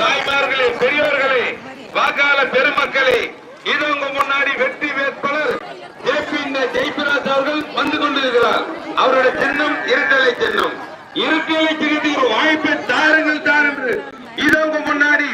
தாய்மார்களே பெரியவர்களே வாக்காள பெருமக்களே இது உங்க முன்னாடி வெற்றி வேட்பாளர் ஜே பி ஜெயபிராஜ் அவர்கள் வந்து கொண்டிருக்கிறார். அவருடைய சின்னம் இருட்டலை சின்னம். இருட்டலை சின்னத்துக்கு ஒரு வாய்ப்பை தாருங்கள் தார் என்று. இது உங்க முன்னாடி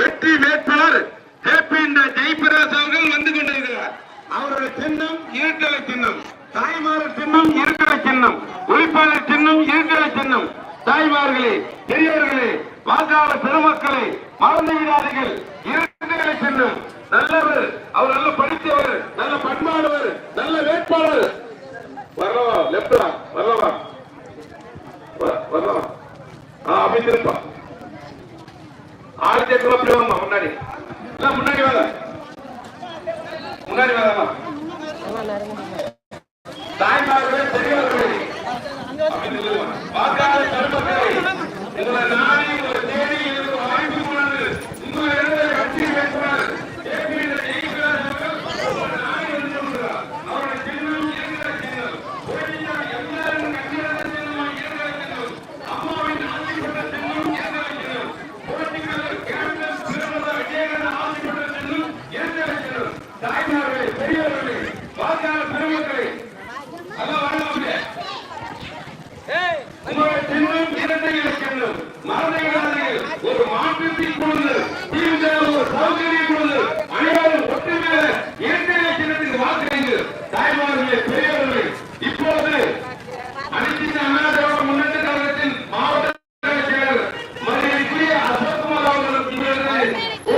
வெற்றி வேட்பாளர் ஜே பி ஜெயபிராஜ் அவர்கள் வந்து கொண்டிருக்கிறார். அவருடைய சின்னம் இருட்டலை சின்னம். தாய்மார் சின்னம் இருக்கிற சின்னம். உழைப்பாளர் சின்னம் இருக்கிற சின்னம். தாய்மார்களே பெரியவர்களே வாக்காள பெருமக்களே மறந்து விடாதீர்கள் சின்னம். நல்லவர் அவர் நல்ல படித்தவர் நல்ல பண்பானவர் நல்ல வேட்பாளர். வரலவா லெப்டா வரலவா வ- வரலவா ஆ அப்படி திருப்பா ஆறு அப்படி வாங்க முன்னாடி. முன்னாடி வாங்க. முன்னாடி வாங்க தாய்மார்களே பெரியவர்களே வாக்காளர் பெருமக்களே, உங்களை நாடி, உங்களை தேடி, எனக்கு ஒரு வாய்ப்பு உள்ளது. உங்களை எழுத கட்சி வேட்பாளர் ஏபி ஜெயிக்கிறார் அவர்கள் உங்களை நாடி வந்து கொண்டிருக்கிறார். அவருடைய சின்னம் இருக்கிற சின்னம். ஓடியா எல்லாரும் கட்சியான சின்னமா இருக்கிற சின்னம். அம்மாவின் ஆசைப்பட்ட சின்னம் இருக்கிற சின்னம். போட்டியாளர் கேப்டன் பிரதமர் விஜயகாந்த் ஆசைப்பட்ட சின்னம் இருக்கிற சின்னம். தாய்மார்களே பெரியவர்களே வாக்காளர் பெருமக்களே அதான் வரலாமே உங்களுடைய சின்னம் இரட்டை இலக்கணம் மறந்துவிடாதீர்கள் ஒரு மாற்றத்தை கொடுங்க தீர்ந்த ஒரு சௌகரியம் கொடுங்க அனைவரும் ஒற்றுமையில இரட்டை இலக்கணத்துக்கு வாக்குறீங்க தாய்மார்களே பெரியவர்களே இப்போது அனைத்து இந்திய அண்ணா திராவிட முன்னேற்ற கழகத்தின் மாவட்ட செயலர் மரியாதைக்குரிய அசோக்குமார் அவர்களுக்கு இவர்கள் ஓட்டு சேகரிப்பார் எல்லாம் கட்சியும் இப்போ வழியாக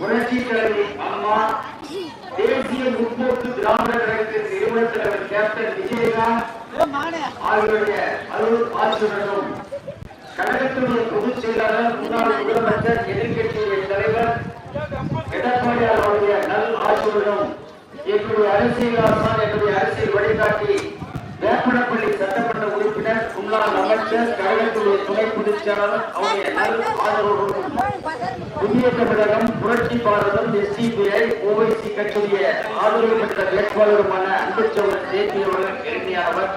தலைவர் தலைவி அம்மா தேசிய முற்போக்கு திராவிட கழகத்தின் நிறுவனத் தலைவர் கேப்டன் விஜயகாந்த் ஆகியோருடைய அலுவல் ஆட்சியுடனும் கழகத்தினுடைய பொதுச் செயலாளர் முன்னாள் முதலமைச்சர் எதிர்கட்சியுடைய தலைவர் எடப்பாடியார் அவருடைய நல் ஆட்சியுடனும் எங்களுடைய அரசியல் ஆசான் எங்களுடைய அரசியல் வழிகாட்டி வேப்பனப்பள்ளி சட்டமன்ற உறுப்பினர் முன்னாள் அமைச்சர் துணை பொதுச் அவருடைய நல் ஆதரவுடன் புதிய தமிழகம் புரட்சி பாரதம் எஸ்டிபிஐ ஓவைசி கட்சியுடைய ஆதரவு பெற்ற வேட்பாளருமான அன்புச்சவர் தேசிய அவர்கள் எளிமையானவர்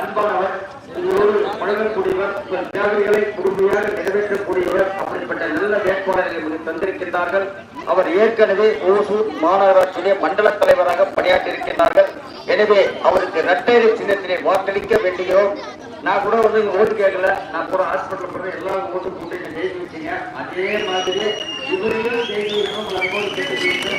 அன்பானவர் இதோடு வழங்கக்கூடியவர் உங்கள் தேவைகளை முழுமையாக நிறைவேற்றக்கூடியவர் அப்படிப்பட்ட நல்ல வேட்பாளர்களை தந்திருக்கின்றார்கள். அவர் ஏற்கனவே ஓசூர் மாநகராட்சியிலே மண்டல தலைவராக பணியாற்றியிருக்கின்றார்கள். எனவே அவருக்கு இரட்டையிலை சின்னத்திலே வாக்களிக்க வேண்டியோம் நான் கூட வந்து ஓட்டு கேட்கல. நான் கூட ஹாஸ்பிட்டல் போற எல்லா ஓட்டு போட்டு நீங்க ஜெயிச்சு வச்சீங்க. அதே மாதிரி இவரையும் ஜெயிச்சு வைக்கணும் நம்மோடு கேட்டு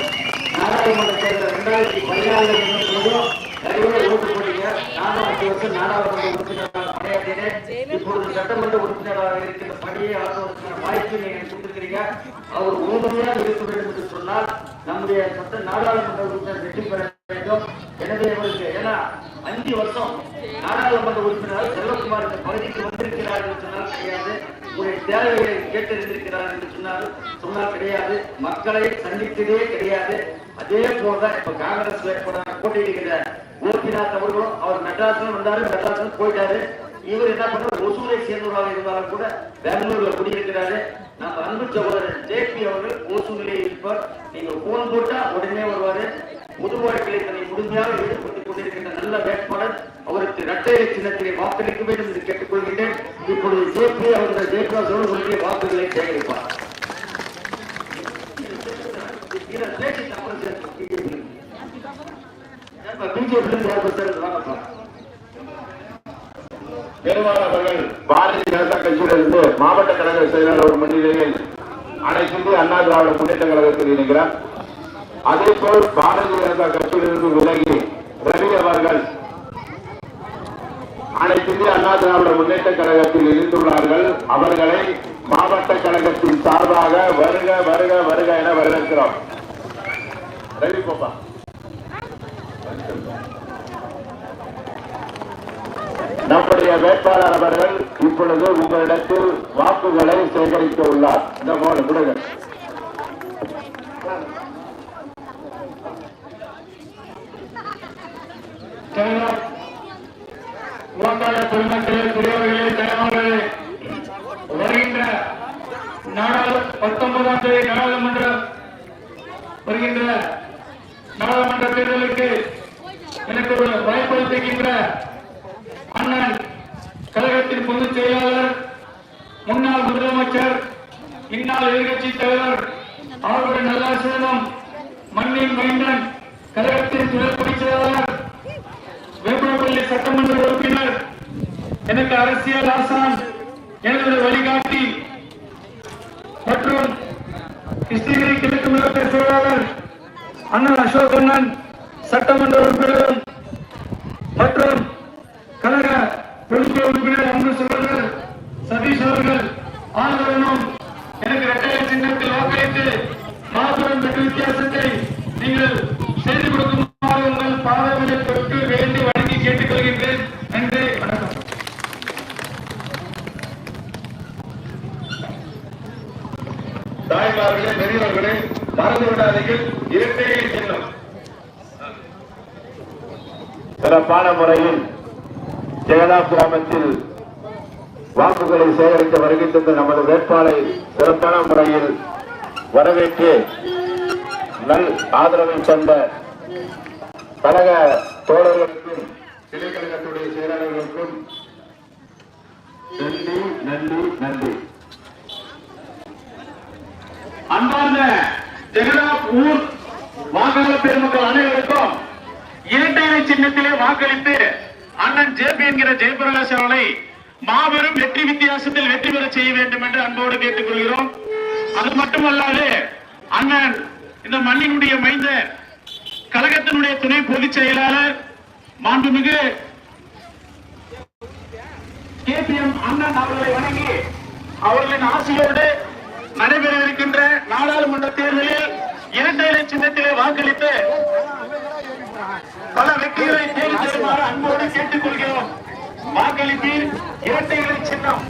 நாடாளுமன்ற தேர்தல் ரெண்டாயிரத்தி பதினாலு போதும் நிறைய ஓட்டு போட்டீங்க. நானும் அஞ்சு வருஷம் நாடாளுமன்ற உறுப்பினராக பணியாற்றினேன். இப்பொழுது சட்டமன்ற உறுப்பினராக இருக்கிற பணியை ஆற்றுவதற்கான வாய்ப்பு நீங்கள் கொடுத்துருக்கிறீங்க. அவர் உறுதுணையாக இருக்க வேண்டும் என்று சொன்னால் நம்முடைய சட்ட நாடாளுமன்ற உறுப்பினர் வெற்றி பெற வேண்டும். எனவே அவருக்கு ஏன்னா அஞ்சு வருஷம் நாடாளுமன்ற உறுப்பினர் செல்வகுமார் இந்த பகுதிக்கு வந்திருக்கிறார் என்று சொன்னால் கிடையாது. உங்களுடைய தேவைகளை கேட்டறிந்திருக்கிறார் என்று சொன்னால் சொன்னால் கிடையாது. மக்களை சந்தித்ததே கிடையாது. அதே போல இப்ப காங்கிரஸ் வேட்பாளர் போட்டியிடுகிற கோபிநாத் அவர்களும் அவர் மெட்ராஸ்ல வந்தாரு மெட்ராஸ்ல போயிட்டாரு. இவர் என்ன பண்றாரு ஒசூரை சேர்ந்தவராக இருந்தாலும் கூட பெங்களூர்ல குடியிருக்கிறாரு. நம்ம அன்பு சகோதரர் ஜேபி அவர்கள் ஓசூரிலே இருப்பார். நீங்க போன் போட்டா உடனே வருவாரு. பொது தன்னை முழுமையாக ஈடுபட்டுக் கொண்டிருக்கின்ற நல்ல வேட்பாளர் அவருக்கு இரட்டை சின்னத்திலே வாக்களிக்க வேண்டும் என்று கேட்டுக்கொள்கின்றேன். இப்பொழுது ஜேபி அவர்கள் ஜெயபிரகாஷ் அவர்களுடைய வாக்குகளை சேகரிப்பார். பெருமாள் பாரதிய ஜனதா கட்சியிலிருந்து மாவட்ட கழக செயலாளர் முன்னிலையில் அனைத்து இந்திய அண்ணா திராவிட முன்னேற்ற கழகத்தில் இணைகிறார். அதே போல் பாரதிய ஜனதா கட்சியிலிருந்து விலகி ரவி அவர்கள் அனைத்து இந்திய அண்ணா திராவிட முன்னேற்ற கழகத்தில் இருந்துள்ளார்கள். அவர்களை மாவட்ட கழகத்தின் சார்பாக வருக வருக வருக என வரவேற்கிறோம். ரவி கோபா. வேட்பாளர் அவர்கள் இப்பொழுது உங்களிடத்தில் வாக்குகளை சேகரிக்க உள்ளார். இந்த போல விடுங்கள் வாக்காளர் பெருமக்களே பெரியவர்களே தலைவர்களே வருகின்ற நாடாளு பத்தொன்பதாம் தேதி நாடாளுமன்ற வருகின்ற நாடாளுமன்ற தேர்தலுக்கு எனக்கு ஒரு வாய்ப்பளித்திருக்கின்ற அண்ணன் கழகத்தின் பொதுச் செயலாளர் முன்னாள் முதலமைச்சர் இந்நாள் எதிர்கட்சி தலைவர் அவருடைய நல்லாசிரியனும் மண்ணின் மைந்தன் கழகத்தின் துணை பொதுச் செயலாளர் வேப்பனப்பள்ளி சட்டமன்ற உறுப்பினர் எனக்கு அரசியல் ஆசான் எனது வழிகாட்டி மற்றும் கிருஷ்ணகிரி கிழக்கு மாவட்ட செயலாளர் அண்ணன் அசோக் அண்ணன் சட்டமன்ற உறுப்பினரும் மற்றும் கழக பொறுப்பு உறுப்பினர் அன்பு சகோதரர் சதீஷ் அவர்கள் ஆதரவனும் எனக்கு இரட்டையர் சின்னத்தில் வாக்களித்து மாபெரும் வெற்றி வித்தியாசத்தை நீங்கள் செய்து கொடுக்குமாறு உங்கள் பாதங்களை தொட்டு வேண்டி வணங்கி கேட்டுக்கொள்கின்றேன் நன்றி வணக்கம் தாய்மார்களே பெரியவர்களே மறந்து விடாதீர்கள் இரட்டையை சின்னம் சிறப்பான முறையில் ஜெகதா கிராமத்தில் வாக்குகளை சேகரித்து வருகின்ற நமது வேட்பாளரை சிறப்பான முறையில் வரவேற்று நல் ஆதரவை தந்த கழக தோழர்களுக்கும் இடைக்கழகத்துடைய செயலாளர்களுக்கும் நன்றி நன்றி நன்றி. அன்பார்ந்த ஜெகதா ஊர் வாக்காளர் பெருமக்கள் அனைவருக்கும் இரட்டை சின்னத்திலே வாக்களித்து அண்ணன் ஜேபி என்கிற ஜெயபிரகாஷ் அவர்களை மாபெரும் வெற்றி வித்தியாசத்தில் வெற்றி பெற செய்ய வேண்டும் என்று அன்போடு கேட்டுக்கொள்கிறோம். அது மட்டுமல்லாது அண்ணன் இந்த மண்ணினுடைய மைந்த கழகத்தினுடைய துணை பொதுச் செயலாளர் மாண்புமிகு அண்ணன் அவர்களை வணங்கி அவர்களின் ஆசையோடு நடைபெற நாடாளுமன்ற தேர்தலில் இரட்டை இலை சின்னத்திலே வாக்களித்து பல வெற்றிகளை தேடி தருமாறு அன்போடு கேட்டுக் கொள்கிறோம் வாக்களிப்பீர் இரட்டை இலை சின்னம்.